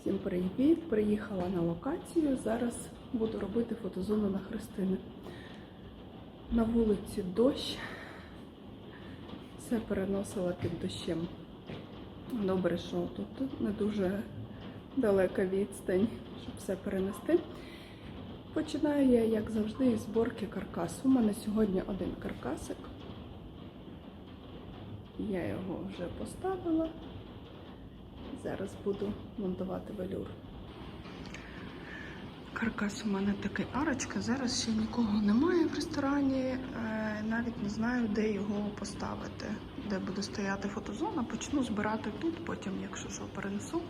Всім привіт! Приїхала на локацію. Зараз буду робити фотозону на Христини. На вулиці дощ. Все переносила під дощем. Добре, що тут не дуже далека відстань, щоб все перенести. Починаю я, як завжди, із зборки каркасу. У мене сьогодні один каркасик. Я його вже поставила. Зараз буду монтувати велюр. Каркас у мене такий арочка. Зараз ще нікого немає в ресторані. Е, Навіть не знаю, де його поставити, де буде стояти фотозона. Почну збирати тут, потім, якщо що, перенесу.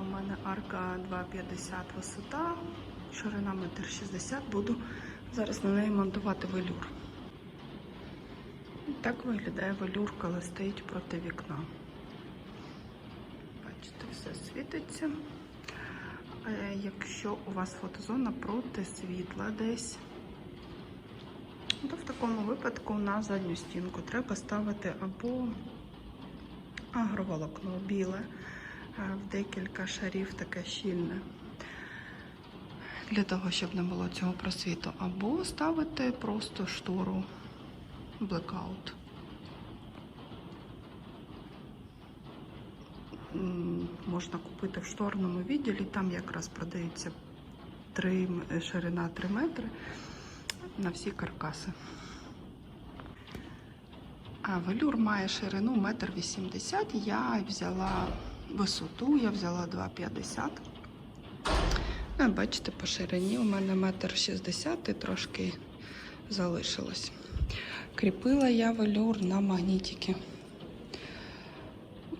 У мене арка 2,50 висота, ширина 1,60 м. Буду зараз на неї монтувати велюр. Так виглядає велюр, коли стоїть проти вікна. Бачите, все світиться. Е, Якщо у вас фотозона проти світла десь, то в такому випадку на задню стінку треба ставити або агроволокно біле е, в декілька шарів таке щільне. Для того, щоб не було цього просвіту, або ставити просто штору блекаут. Можна купити в шторному відділі, там якраз продається 3, ширина 3 метри на всі каркаси. А велюр має ширину 1,80 м. Я взяла висоту, я взяла 2,50 Ну, як бачите, по ширині у мене 1,60 м і трошки залишилось. Кріпила я велюр на магнітики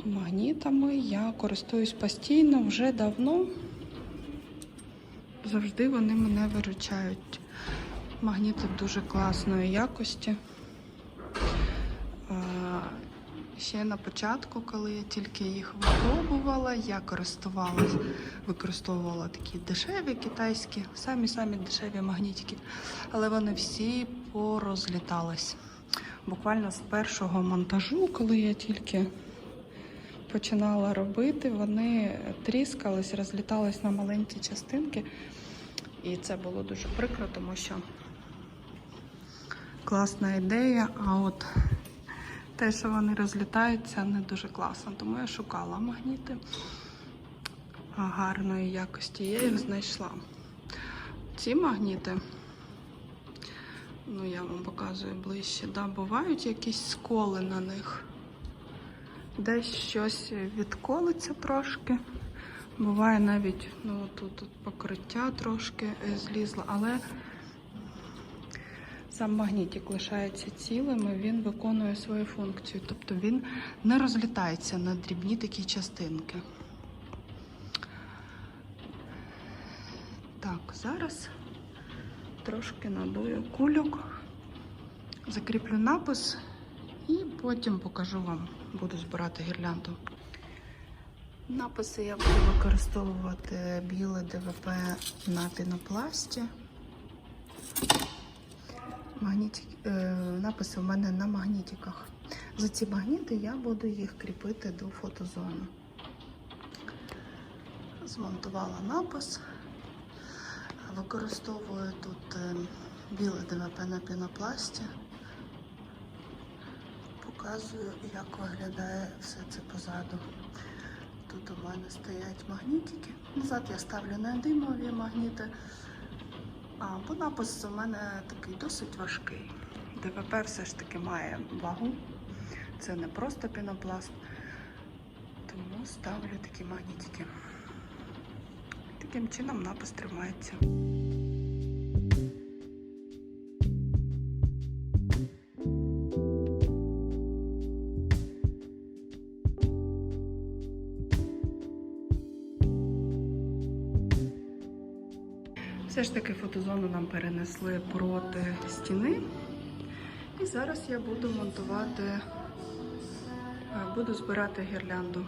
магнітами я користуюсь постійно вже давно. Завжди вони мене виручають. Магніти дуже класної якості. Ще на початку, коли я тільки їх випробувала, я користувалась, використовувала такі дешеві китайські, самі-самі дешеві магнітики, але вони всі порозлітались. Буквально з першого монтажу, коли я тільки починала робити, вони тріскались, розлітались на маленькі частинки. І це було дуже прикро, тому що класна ідея, а от те, що вони розлітаються, не дуже класно. Тому я шукала магніти гарної якості. Я їх знайшла. Ці магніти, ну я вам показую ближче, да, бувають якісь сколи на них. Десь щось відколиться трошки. Буває навіть ну, тут, тут покриття трошки е, злізло, але сам магнітик лишається цілим, і він виконує свою функцію. Тобто він не розлітається на дрібні такі частинки. Так, зараз трошки надую кульок, закріплю напис і потім покажу вам, буду збирати гірлянду. Написи я буду використовувати біле ДВП на пінопласті. Магнітик, е, написи в мене на магнітиках. За ці магніти я буду їх кріпити до фотозони. Змонтувала напис. Використовую тут е, біле ДВП на пінопласті. Показую, як виглядає все це позаду. Тут у мене стоять магнітики. Назад я ставлю неодимові магніти. А, бо напис у мене такий досить важкий. ДВП все ж таки має вагу. Це не просто пінопласт. Тому ставлю такі магнітики. Таким чином напис тримається. Все ж таки фотозону нам перенесли проти стіни. І зараз я буду монтувати, е, буду збирати гірлянду.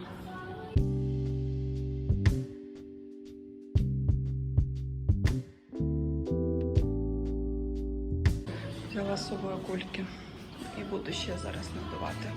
Взяла з собою кульки і буду ще зараз надувати.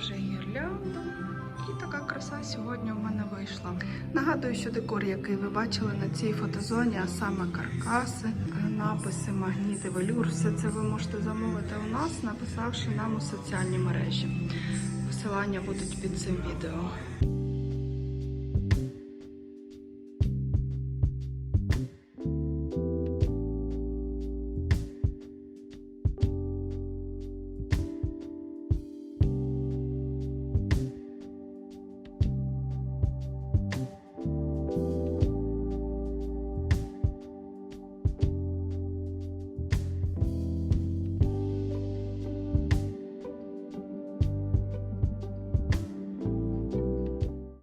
Вже гірлянду. І така краса сьогодні у мене вийшла. Нагадую, що декор, який ви бачили на цій фотозоні, а саме каркаси, написи, магніти, велюр, все це ви можете замовити у нас, написавши нам у соціальні мережі. Посилання будуть під цим відео.